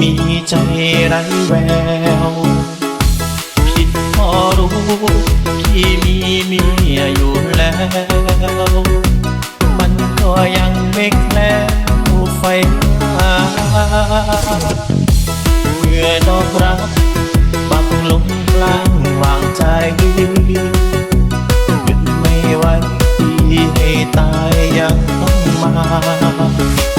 มีใจไร้แวว ผิดพอรู้ที่มีเมียอยู่แล้ว มันก็ยังไม่แคล้วไฟเมื่อดอกรักบังลงกลางวางใจหยุนไม่ไหวที่ให้ตายยังต้องมา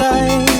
side.